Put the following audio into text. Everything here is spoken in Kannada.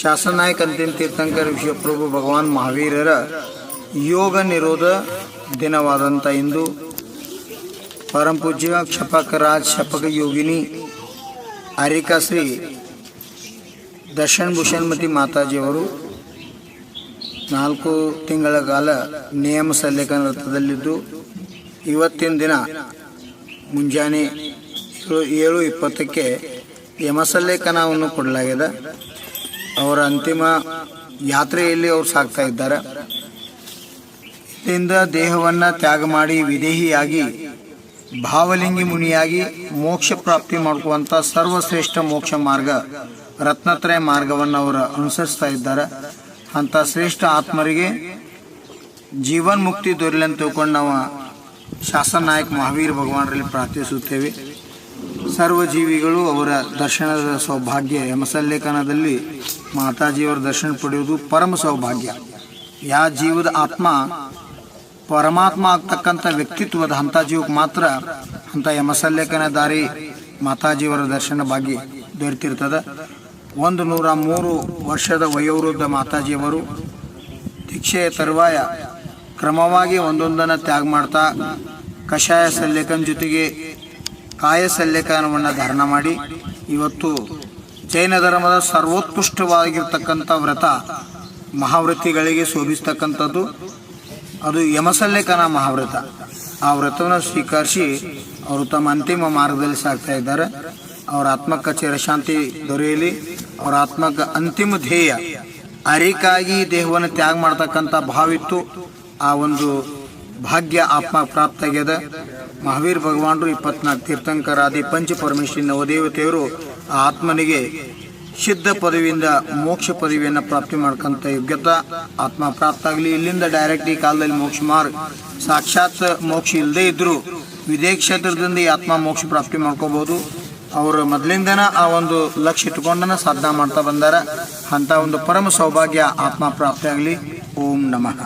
ಶಾಸನ ನಾಯಕ್ ಅಂತಿಮ ತೀರ್ಥಂಕರ ವಿಶ್ವಪ್ರಭು ಭಗವಾನ್ ಮಹಾವೀರರ ಯೋಗ ನಿರೋಧ ದಿನವಾದಂಥ ಇಂದು ಪೂಜ್ಯ ಕ್ಷಪಕರಾಜ್ ಶಪಕ ಯೋಗಿನಿ ಅರಿಕಾ ಶ್ರೀ ದರ್ಶನ್ ಭೂಷಣ್ಮತಿ ಮಾತಾಜಿಯವರು ನಾಲ್ಕು ತಿಂಗಳ ಕಾಲ ನಿಯಮ ಇವತ್ತಿನ ದಿನ ಮುಂಜಾನೆ ಏಳು ಇಪ್ಪತ್ತಕ್ಕೆ ಯಮಸಲ್ಲೇಖನವನ್ನು ಕೊಡಲಾಗಿದೆ. ಅವರ ಅಂತಿಮ ಯಾತ್ರೆಯಲ್ಲಿ ಅವರು ಸಾಗ್ತಾ ಇದ್ದಾರೆ. ಇಲ್ಲಿಂದ ದೇಹವನ್ನು ತ್ಯಾಗ ಮಾಡಿ ವಿದೇಹಿಯಾಗಿ, ಭಾವಲಿಂಗಿ ಮುನಿಯಾಗಿ ಮೋಕ್ಷ ಪ್ರಾಪ್ತಿ ಮಾಡ್ಕುವಂಥ ಸರ್ವಶ್ರೇಷ್ಠ ಮೋಕ್ಷ ಮಾರ್ಗ, ರತ್ನತ್ರಯ ಮಾರ್ಗವನ್ನು ಅವರು ಅನುಸರಿಸ್ತಾ ಇದ್ದಾರೆ. ಅಂಥ ಶ್ರೇಷ್ಠ ಆತ್ಮರಿಗೆ ಜೀವನ್ ಮುಕ್ತಿ ದೊರಲಿ ಅಂತ ತಿಳ್ಕೊಂಡು ನಾವು ಶಾಸನ ನಾಯಕ ಮಹಾವೀರ್ ಭಗವಾನರಲ್ಲಿ ಪ್ರಾರ್ಥಿಸುತ್ತೇವೆ. ಸರ್ವ ಜೀವಿಗಳು ಅವರ ದರ್ಶನದ ಸೌಭಾಗ್ಯ. ಯಮಸಲ್ಲೇಖನದಲ್ಲಿ ಮಾತಾಜಿಯವರ ದರ್ಶನ ಪಡೆಯುವುದು ಪರಮ ಸೌಭಾಗ್ಯ. ಯಾ ಜೀವದ ಆತ್ಮ ಪರಮಾತ್ಮ ಆಗ್ತಕ್ಕಂಥ ವ್ಯಕ್ತಿತ್ವದ ಅಂಥ ಜೀವಕ್ಕೆ ಮಾತ್ರ ಅಂಥ ಯಮಸಲ್ಲೇಖನ ದಾರಿ ಮಾತಾಜಿಯವರ ದರ್ಶನ ಭಾಗ್ಯ ದೊರೆತಿರ್ತದೆ. ಒಂದು ನೂರ ಮೂರು ವರ್ಷದ ವಯೋವೃದ್ಧ ಮಾತಾಜಿಯವರು ದೀಕ್ಷೆಯ ತರುವಾಯ ಕ್ರಮವಾಗಿ ಒಂದೊಂದನ್ನು ತ್ಯಾಗ ಮಾಡ್ತಾ ಕಷಾಯ ಸಲ್ಲೇಖನ ಜೊತೆಗೆ ಕಾಯ ಸಲ್ಲೇಖನವನ್ನು ಧಾರಣ ಮಾಡಿ, ಇವತ್ತು ಜೈನ ಧರ್ಮದ ಸರ್ವೋತ್ಕೃಷ್ಟವಾಗಿರ್ತಕ್ಕಂಥ ವ್ರತ ಮಹಾವ್ರತಿಗಳಿಗೆ ಶೋಭಿಸ್ತಕ್ಕಂಥದ್ದು. ಅದು ಯಮಸಲ್ಲೇಖನ ಮಹಾವ್ರತ. ಆ ವ್ರತವನ್ನು ಸ್ವೀಕರಿಸಿ ಅವರು ತಮ್ಮ ಅಂತಿಮ ಮಾರ್ಗದಲ್ಲಿ ಸಾಗ್ತಾ ಇದ್ದಾರೆ. ಅವರ ಆತ್ಮಕ್ಕೆ ಚಿರಶಾಂತಿ ದೊರೆಯಲಿ. ಅವರ ಆತ್ಮಕ್ಕೆ ಅಂತಿಮ ಧ್ಯೇಯ. ಅರಿಕಾಗಿ ದೇಹವನ್ನು ತ್ಯಾಗ ಮಾಡ್ತಕ್ಕಂಥ ಭಾವಿತ್ತು ಆ ಒಂದು ಭಾಗ್ಯ ಆತ್ಮ ಪ್ರಾಪ್ತಾಗ್ಯದ ಮಹಾವೀರ್ ಭಗವಾನರು ಇಪ್ಪತ್ನಾಲ್ಕು ತೀರ್ಥಂಕರಾದಿ ಪಂಚ ಪರಮೇಶ್ವರಿ ನವದೇವತೆಯರು ಆ ಆತ್ಮನಿಗೆ ಸಿದ್ಧ ಪದವಿಯಿಂದ ಮೋಕ್ಷ ಪದವಿಯನ್ನು ಪ್ರಾಪ್ತಿ ಮಾಡ್ಕೊಂತ ಯೋಗ್ಯತ ಆತ್ಮ ಪ್ರಾಪ್ತ ಆಗಲಿ. ಇಲ್ಲಿಂದ ಡೈರೆಕ್ಟ್ ಈ ಕಾಲದಲ್ಲಿ ಮೋಕ್ಷ ಮಾರ್ಗ. ಸಾಕ್ಷಾತ್ ಮೋಕ್ಷ ಇಲ್ಲದೆ ಇದ್ದರೂ ವಿದೇಶ ಕ್ಷೇತ್ರದಿಂದ ಈ ಆತ್ಮ ಮೋಕ್ಷ ಪ್ರಾಪ್ತಿ ಮಾಡ್ಕೋಬಹುದು ಅವರು ಮೊದಲಿಂದನ ಆ ಒಂದು ಲಕ್ಷ್ಯ ಇಟ್ಕೊಂಡನ ಸಾಧನ ಮಾಡ್ತಾ ಬಂದಾರ. ಅಂತ ಒಂದು ಪರಮ ಸೌಭಾಗ್ಯ ಆತ್ಮ ಪ್ರಾಪ್ತಿ ಆಗಲಿ. ಓಂ ನಮಃ.